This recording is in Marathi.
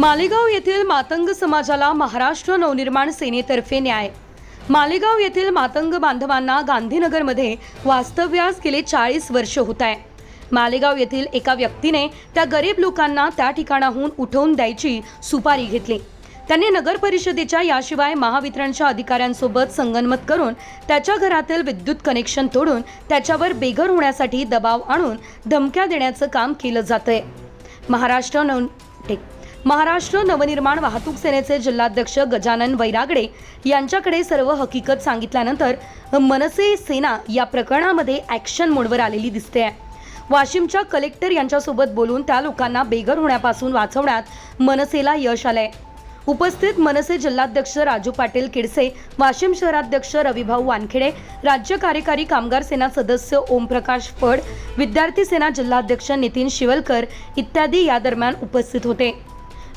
मालेगाव येथील मातंग समाजाला महाराष्ट्र नवनिर्माण सेनेतर्फे न्याय. मालेगाव येथील मातंग बांधवांना गांधीनगरमध्ये वास्तव्यास गेले चाळीस वर्ष होत आहे. मालेगाव येथील एका व्यक्तीने त्या गरीब लोकांना त्या ठिकाणाहून उठवून द्यायची सुपारी घेतली. त्यांनी नगर परिषदेच्या याशिवाय महावितरणच्या अधिकाऱ्यांसोबत संगनमत करून त्याच्या घरातील विद्युत कनेक्शन तोडून त्याच्यावर बेघर होण्यासाठी दबाव आणून धमक्या देण्याचं काम केलं जातंय. महाराष्ट्र नव टेक महाराष्ट्र नवनिर्माण वाहतूक सेनेचे जिल्हाध्यक्ष गजानन वैरागडे यांच्याकडे सर्व हकीकत सांगितल्यानंतर मनसे सेना या प्रकरणामध्ये ॲक्शन मोडवर आलेली दिसते आहे वाशिमच्या कलेक्टर यांच्यासोबत बोलून त्या लोकांना बेघर होण्यापासून वाचवण्यात मनसेला यश आलंय. उपस्थित मनसे जिल्हाध्यक्ष राजू पाटील किडसे वाशिम शहराध्यक्ष रविभाऊ वानखेडे राज्य कार्यकारी कामगार सेना सदस्य ओमप्रकाश फड विद्यार्थी सेना जिल्हाध्यक्ष नितीन शिवलकर इत्यादी या दरम्यान उपस्थित होते.